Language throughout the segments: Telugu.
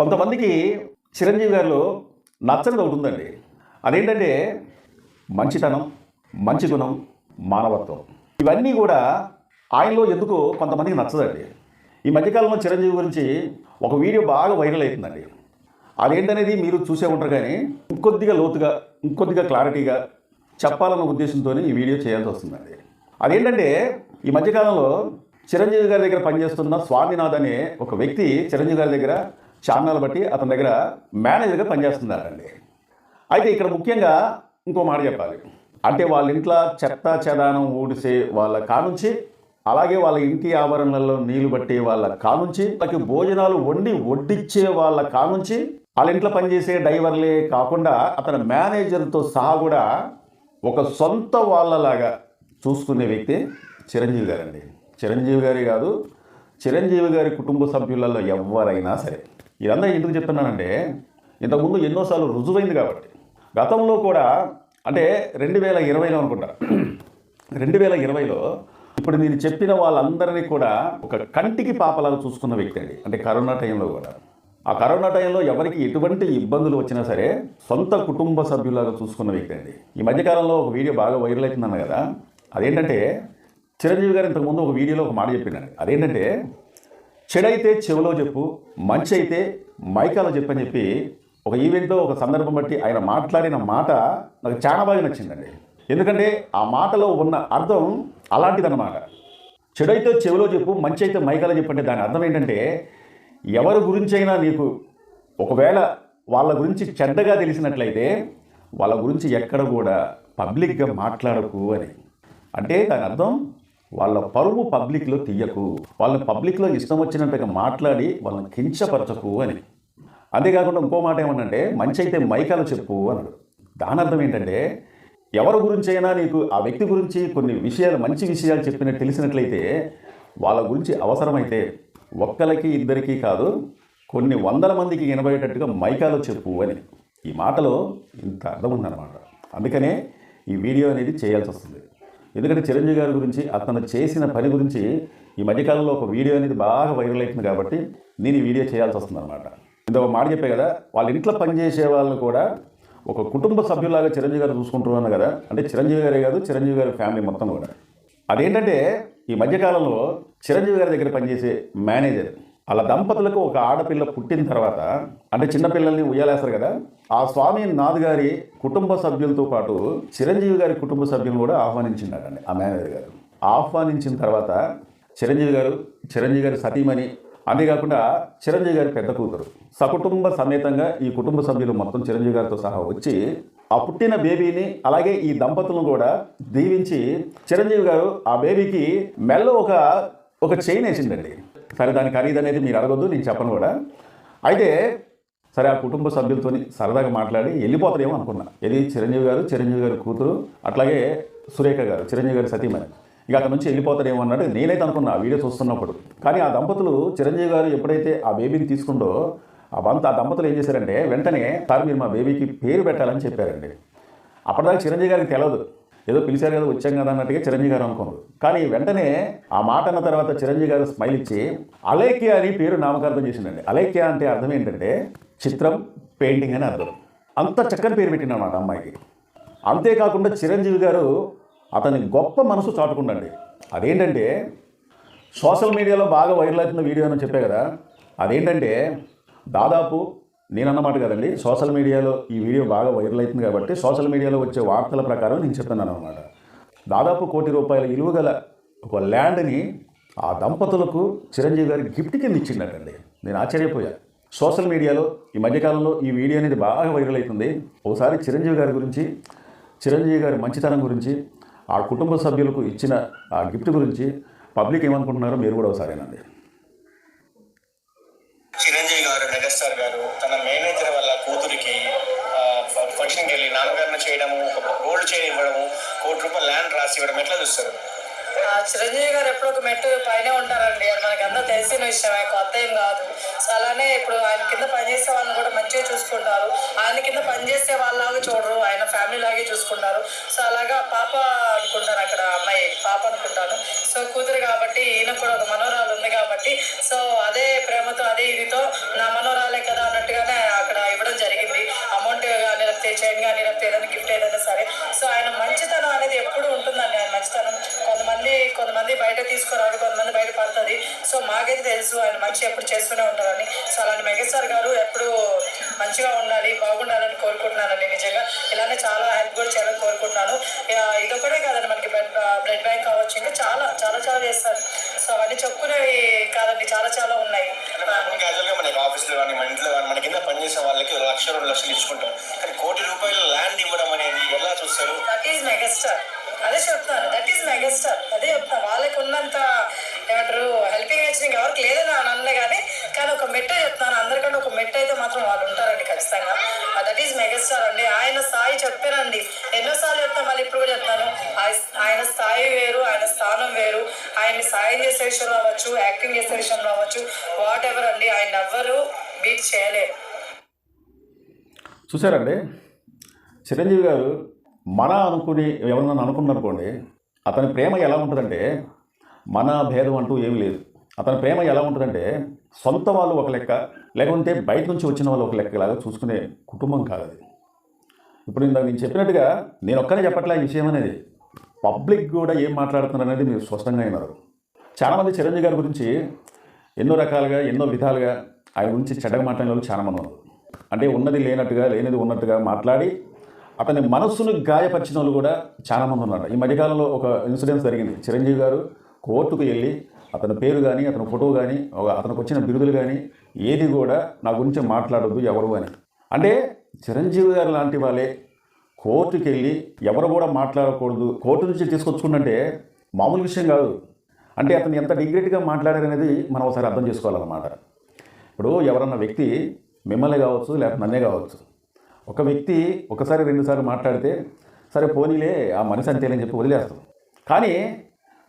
కొంతమందికి చిరంజీవి గారిలో నచ్చనిది ఒకటి ఉందండి. అదేంటంటే మంచితనం మంచి గుణం మానవత్వం. ఇవన్నీ కూడా ఆయనలో ఎందుకు కొంతమందికి నచ్చదండి. ఈ మధ్యకాలంలో చిరంజీవి గురించి ఒక వీడియో బాగా వైరల్ అవుతుందండి అదేంటనేది మీరు చూసే ఉంటారు కానీ ఇంకొద్దిగా లోతుగా ఇంకొద్దిగా క్లారిటీగా చెప్పాలన్న ఉద్దేశంతో ఈ వీడియో చేయాల్సి వస్తుందండి. అదేంటంటే ఈ మధ్యకాలంలో చిరంజీవి గారి దగ్గర పనిచేస్తున్న స్వామినాథ్ అనే ఒక వ్యక్తి చిరంజీవి గారి దగ్గర ఛానల్ బట్టి అతని దగ్గర మేనేజర్గా పనిచేస్తున్నారండి. అయితే ఇక్కడ ముఖ్యంగా ఇంకో మాట చెప్పాలి. అంటే వాళ్ళ ఇంట్లో చెత్త చెదానం ఊడిసే వాళ్ళ కానుంచి అలాగే వాళ్ళ ఇంటి ఆవరణలలో నీళ్ళు పట్టే వాళ్ళ కానుంచి వాళ్ళకి భోజనాలు వండి వడ్డిచ్చే వాళ్ళ కానుంచి వాళ్ళ ఇంట్లో పనిచేసే డ్రైవర్లే కాకుండా అతని మేనేజర్తో సహా కూడా ఒక సొంత వాళ్ళలాగా చూసుకునే వ్యక్తి చిరంజీవి గారండి. చిరంజీవి గారే కాదు చిరంజీవి గారి కుటుంబ సభ్యులలో ఎవరైనా సరే. ఇదంతా ఎందుకు చెప్తున్నానంటే ఇంతకుముందు ఎన్నోసార్లు రుజువైంది కాబట్టి. గతంలో కూడా అంటే రెండు వేల ఇరవైలో అనుకుంటా. రెండు వేల ఇరవైలో ఇప్పుడు నేను చెప్పిన వాళ్ళందరినీ కూడా ఒక కంటికి పాపలాగా చూసుకున్న వ్యక్తి అండి. అంటే కరోనా టైంలో కూడా. ఆ కరోనా టైంలో ఎవరికి ఎటువంటి ఇబ్బందులు వచ్చినా సరే సొంత కుటుంబ సభ్యులాగా చూసుకున్న వ్యక్తి అండి. ఈ మధ్యకాలంలో ఒక వీడియో బాగా వైరల్ అవుతుందన్న కదా. అదేంటంటే చిరంజీవి గారు ఇంతకుముందు ఒక వీడియోలో ఒక మాట చెప్పిండండి. అదేంటంటే చెడైతే చెవిలో చెప్పు మంచి అయితే మైకాలో చెప్పని చెప్పి ఒక ఈవెంట్లో ఒక సందర్భం బట్టి ఆయన మాట్లాడిన మాట నాకు చాలా బాగా నచ్చిందండి. ఎందుకంటే ఆ మాటలో ఉన్న అర్థం అలాంటిదన్నమాట. చెడైతే చెవిలో చెప్పు మంచి అయితే మైకాలో చెప్పంటే దాని అర్థం ఏంటంటే ఎవరి గురించైనా నీకు ఒకవేళ వాళ్ళ గురించి చెడ్డగా తెలిసినట్లయితే వాళ్ళ గురించి ఎక్కడ కూడా పబ్లిక్గా మాట్లాడకు అని. అంటే దాని అర్థం వాళ్ళ పరువు పబ్లిక్లో తీయకు. వాళ్ళ పబ్లిక్లో ఇష్టం వచ్చినట్టుగా మాట్లాడి వాళ్ళని కించపరచకు అని. అంతేకాకుండా ఇంకో మాట ఏమంటే మంచి అయితే మైకాలో చెప్పు అన్నాడు. దాని అర్థం ఏంటంటే ఎవరి గురించైనా నీకు ఆ వ్యక్తి గురించి కొన్ని విషయాలు మంచి విషయాలు చెప్పినట్టు తెలిసినట్లయితే వాళ్ళ గురించి అవసరమైతే ఒక్కరికి ఇద్దరికి కాదు కొన్ని వందల మందికి వినబడేటట్టుగా మైకాలో చెప్పు అని. ఈ మాటలో ఇంత అర్థం ఉందన్నమాట. అందుకనే ఈ వీడియో అనేది చేయాల్సి వస్తుంది. ఎందుకంటే చిరంజీవి గారి గురించి అతను చేసిన పని గురించి ఈ మధ్యకాలంలో ఒక వీడియో అనేది బాగా వైరల్ అవుతుంది కాబట్టి నేను ఈ వీడియో చేయాల్సి వస్తుంది అనమాట ఇంత ఒక మాట చెప్పే కదా వాళ్ళ ఇంట్లో పనిచేసే వాళ్ళు కూడా ఒక కుటుంబ సభ్యులాగా చిరంజీవి గారు చూసుకుంటున్నాను కదా అంటే చిరంజీవి గారే కాదు చిరంజీవి గారి ఫ్యామిలీ మొత్తం కూడా. అదేంటంటే ఈ మధ్యకాలంలో చిరంజీవి గారి దగ్గర పనిచేసే మేనేజర్ వాళ్ళ దంపతులకు ఒక ఆడపిల్ల పుట్టిన తర్వాత అంటే చిన్నపిల్లల్ని ఉయ్యాలేస్తారు కదా ఆ స్వామి నాథ్ గారి కుటుంబ సభ్యులతో పాటు చిరంజీవి గారి కుటుంబ సభ్యులను కూడా ఆహ్వానించినాడండి ఆ మేనేజర్ గారు. ఆహ్వానించిన తర్వాత చిరంజీవి గారు చిరంజీవి గారి సతీమణి అంతేకాకుండా చిరంజీవి గారి పెద్ద కూతురు సకుటుంబ సమేతంగా ఈ కుటుంబ సభ్యులు మొత్తం చిరంజీవి గారితో సహా వచ్చి ఆ పుట్టిన బేబీని అలాగే ఈ దంపతులను కూడా దీవించి చిరంజీవి గారు ఆ బేబీకి మెల్ల ఒక ఒక చైన్ వేసిందండి. సరే దాని ఖరీదు అనేది మీరు అడగొద్దు నేను చెప్పను కూడా. అయితే సరే ఆ కుటుంబ సభ్యులతో సరదాగా మాట్లాడి వెళ్ళిపోతారేమో అనుకున్నా. ఇది చిరంజీవి గారు చిరంజీవి గారి కూతురు అట్లాగే సురేఖ గారు చిరంజీవి గారి సతీమణి. ఇక అక్కడ నుంచి వెళ్ళిపోతారేమో అన్నట్టు నేనైతే అనుకున్నా వీడియో చూస్తున్నప్పుడు. కానీ ఆ దంపతులు చిరంజీవి గారు ఎప్పుడైతే ఆ బేబీని తీసుకుండో ఆ బంత ఆ దంపతులు ఏం చేశారంటే వెంటనే సార్ మీరు మా బేబీకి పేరు పెట్టాలని చెప్పారండి. అప్పటిదాకా చిరంజీవి గారికి తెలియదు ఏదో పిలిచారు కదా వచ్చాం కదా అన్నట్టుగా చిరంజీవి గారు అనుకున్నారు కానీ వెంటనే ఆ మాట అన్న తర్వాత చిరంజీవి గారు స్మైల్ ఇచ్చి అలేఖ్య అని పేరు నామకరణం చేసిందండి. అలేఖ్య అంటే అర్థం ఏంటంటే చిత్రం పెయింటింగ్ అని అర్థం. అంత చక్కని పేరు పెట్టినమాట అమ్మాయికి. అంతేకాకుండా చిరంజీవి గారు అతని గొప్ప మనసు చాటుకుండండి అదేంటంటే సోషల్ మీడియాలో బాగా వైరల్ అవుతున్న వీడియో అని చెప్పే కదా అదేంటంటే దాదాపు నేనన్నమాట కదండి సోషల్ మీడియాలో ఈ వీడియో బాగా వైరల్ అవుతుంది కాబట్టి సోషల్ మీడియాలో వచ్చే వార్తల ప్రకారం నేను చెప్తున్నాను అనమాట దాదాపు కోటి రూపాయల విలువగల ఒక ల్యాండ్ని ఆ దంపతులకు చిరంజీవి గారి గిఫ్ట్ కింద ఇచ్చిండటండి. నేను ఆశ్చర్యపోయా. సోషల్ మీడియాలో ఈ మధ్యకాలంలో ఈ వీడియో అనేది బాగా వైరల్ అవుతుంది. ఒకసారి చిరంజీవి గారి గురించి చిరంజీవి గారి మంచితనం గురించి ఆ కుటుంబ సభ్యులకు ఇచ్చిన ఆ గిఫ్ట్ గురించి పబ్లిక్ ఏమనుకుంటున్నారో మీరు కూడా ఒకసారేనండి చిరంజీవి గారు గారు తన మేనేజర్ వాళ్ళ కూతురికి ఫంక్షన్కి వెళ్ళి నామకరణ చేయడము ఒక గోల్డ్ చైన్ ఇవ్వడము కోటి రూపాయలు ల్యాండ్ రాసి ఇవ్వడం ఎట్లా చూస్తారు? ఆ చిరంజీవి గారు ఎప్పుడు ఒక మెట్టు పైన ఉంటారండి. అది మనకి అందరూ తెలిసిన విషయమే కొత్త ఏం కాదు. సో అలానే ఇప్పుడు ఆయన కింద పనిచేసే వాళ్ళని కూడా మంచిగా చూసుకుంటారు. ఆయన కింద పనిచేసే వాళ్ళలాగా చూడరు ఆయన ఫ్యామిలీ లాగే చూసుకుంటారు. సో అలాగా పాప అనుకుంటారు అక్కడ అమ్మాయి పాప అనుకుంటాను. సో కూతురు కాబట్టి ఈయన కూడా ఒక మనోరాలు ఉంది కాబట్టి సో అదే ప్రేమతో అదే ఇదితో నా మనోరాలు చైన్ కానీ లేకపోతే ఏదైనా గిఫ్ట్ ఏదైనా సరే. సో ఆయన మంచితనం అనేది ఎప్పుడు ఉంటుందండి. ఆయన మంచితనం కొంతమంది కొంతమంది బయట తీసుకురాడు కొంతమంది బయట పడుతుంది. సో మాకైతే తెలుసు ఆయన మంచి ఎప్పుడు చేస్తూనే ఉంటారని. సో అలాంటి మెగాస్టార్ గారు ఎప్పుడు మంచిగా ఉండాలి బాగుండాలని కోరుకుంటున్నానండి నిజంగా. ఇలానే చాలా హెల్ప్ కూడా చేయాలని కోరుకుంటున్నాను. ఇక ఇదొకటే కాదండి మనకి బ్లడ్ బ్లడ్ బ్యాంక్ కావచ్చు. ఇంకా చాలా చాలా చాలా చేస్తారు. సో అవన్నీ చెప్పుకునేవి కాదండి. చాలా చాలా ఉన్నాయి. ఆఫీస్లో మనకి కానీ మన ఇంట్లో కానీ మన కింద పనిచేసే వాళ్ళకి లక్ష రెండు లక్షలు ఇచ్చుకుంటాం ఈజ్ మెగాస్టార్ అదే చెప్తున్నాను. దట్ ఈస్ మెగాస్టార్ అదే చెప్తున్నాను. వాళ్ళకి ఉన్నంత ఏమంటారు హెల్పింగ్ నేచర్ ఎవరికి లేదని అని అనలే కానీ కానీ ఒక మెట్ చెప్తాను అందరికంటే ఒక మెట్టు అయితే మాత్రం వాళ్ళు ఉంటారండి ఖచ్చితంగా. దట్ ఈజ్ మెగాస్టార్ అండి. ఆయన స్థాయి చెప్పానండి. ఎన్నోసార్లు చెప్తాను మళ్ళీ ఇప్పుడు కూడా చెప్తాను. ఆయన స్థాయి వేరు ఆయన స్థానం వేరు. ఆయన్ని సాయం చేసే విషయంలో అవ్వచ్చు యాక్టింగ్ చేసే విషయంలో అవ్వచ్చు వాట్ ఎవర్ అండి. ఆయన ఎవ్వరు బీట్ చేయలేరు చూసారండి చిరంజీవి గారు మన అనుకుని ఎవరన్నా అనుకున్నారనుకోండి అతని ప్రేమ ఎలా ఉంటుందంటే మన భేదం అంటూ ఏమీ లేదు. అతని ప్రేమ ఎలా ఉంటుందంటే సొంత వాళ్ళు ఒక లెక్క లేకుంటే బయట నుంచి వచ్చిన వాళ్ళు ఒక లెక్కలాగా చూసుకునే కుటుంబం కాదు అది. ఇప్పుడు ఇందాక నేను చెప్పినట్టుగా నేను ఒక్కనే చెప్పట్లే ఈ విషయం అనేది. పబ్లిక్ కూడా ఏం మాట్లాడుతున్నారు అనేది మీరు స్పష్టంగా అయినారు చాలామంది చిరంజీవి గారి గురించి ఎన్నో రకాలుగా ఎన్నో విధాలుగా ఆయన గురించి చెడ్డగా మాట్లాడిన వాళ్ళు చాలామంది ఉన్నారు. అంటే ఉన్నది లేనట్టుగా లేనిది ఉన్నట్టుగా మాట్లాడి అతని మనస్సును గాయపరిచిన వాళ్ళు కూడా చాలామంది ఉన్నారు. ఈ మధ్యకాలంలో ఒక ఇన్సిడెంట్ జరిగింది. చిరంజీవి గారు కోర్టుకు వెళ్ళి అతని పేరు కానీ అతని ఫోటో కానీ ఒక అతనికి వచ్చిన బిరుదులు కానీ ఏది కూడా నా గురించి మాట్లాడొద్దు ఎవరు అని. అంటే చిరంజీవి గారు లాంటి వాళ్ళే కోర్టుకి వెళ్ళి ఎవరు కూడా మాట్లాడకూడదు. కోర్టు నుంచి తీసుకొచ్చుకుంటే మామూలు విషయం కాదు. అంటే అతను ఎంత డిగ్రేట్గా మాట్లాడారనేది మనం ఒకసారి అర్థం చేసుకోవాలన్నమాట. ఇప్పుడు ఎవరన్నా వ్యక్తి మిమ్మల్ని కావచ్చు లేకపోతే నన్నే కావచ్చు ఒక వ్యక్తి ఒకసారి రెండుసార్లు మాట్లాడితే సరే పోనీలే ఆ మనిషి అంతేలని చెప్పి వదిలేస్తాం. కానీ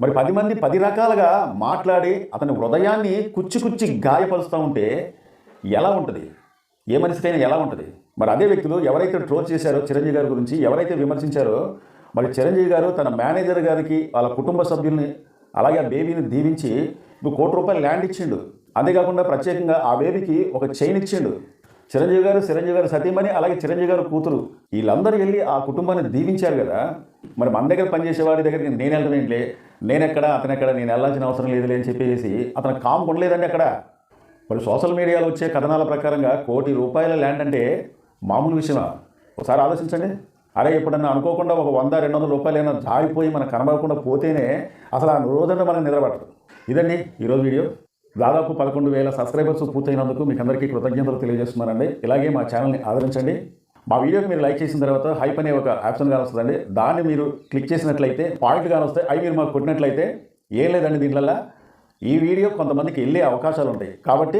మరి పది మంది పది రకాలుగా మాట్లాడి అతని హృదయాన్ని కుచ్చి కుచ్చి గాయపరుస్తూ ఉంటే ఎలా ఉంటుంది? ఏ మనిషికైనా ఎలా ఉంటుంది? మరి అదే వ్యక్తులు ఎవరైతే ట్రోల్ చేశారో చిరంజీవి గారి గురించి ఎవరైతే విమర్శించారో మరి చిరంజీవి గారు తన మేనేజర్ గారికి వాళ్ళ కుటుంబ సభ్యుల్ని అలాగే ఆ బేబీని దీవించి నువ్వు కోటి రూపాయలు ల్యాండ్ ఇచ్చిండు. అంతేకాకుండా ప్రత్యేకంగా ఆ బేబీకి ఒక చైన్ ఇచ్చిండు. చిరంజీవి గారు చిరంజీవి గారు సతీమణి అలాగే చిరంజీవి గారు కూతురు. వీళ్ళందరూ వెళ్ళి ఆ కుటుంబాన్ని దీవించారు కదా. మరి మన దగ్గర పనిచేసే వాడి దగ్గరికి నేను వెళ్ళడం ఏంటిలే నేనెక్కడ అతనెక్కడ నేను వెళ్ళాల్సిన అవసరం లేదులే అని చెప్పేసి అతను కామ్ ఉండలేదండి అక్కడ. మరి సోషల్ మీడియాలో వచ్చే కథనాల ప్రకారంగా కోటి రూపాయల ల్యాండ్ అంటే మామూలు విషయమా? ఒకసారి ఆలోచించండి. అరే ఎప్పుడన్నా అనుకోకుండా ఒక వంద రెండు వందల రూపాయలు అయినా జారిపోయి మనకు కనబడకుండా పోతేనే అసలు ఆ రోజంతా మనకు నిద్రపట్టదు. ఇదండి ఈరోజు వీడియో. దాదాపు పదకొండు వేల సబ్స్క్రైబర్స్ పూర్తయినందుకు మీకు అందరికీ కృతజ్ఞతలు తెలియజేస్తున్నానండి. ఇలాగే మా ఛానల్ని ఆదరించండి. మా వీడియోకి మీరు లైక్ చేసిన తర్వాత హైప్ అనే ఒక ఆప్షన్ కానీ వస్తుందండి దాన్ని మీరు క్లిక్ చేసినట్లయితే పాయింట్ కానీ వస్తాయి అవి మీరు మాకు కొట్టినట్లయితే ఏం లేదండి దీంట్లో ఈ వీడియో కొంతమందికి వెళ్ళే అవకాశాలు ఉంటాయి కాబట్టి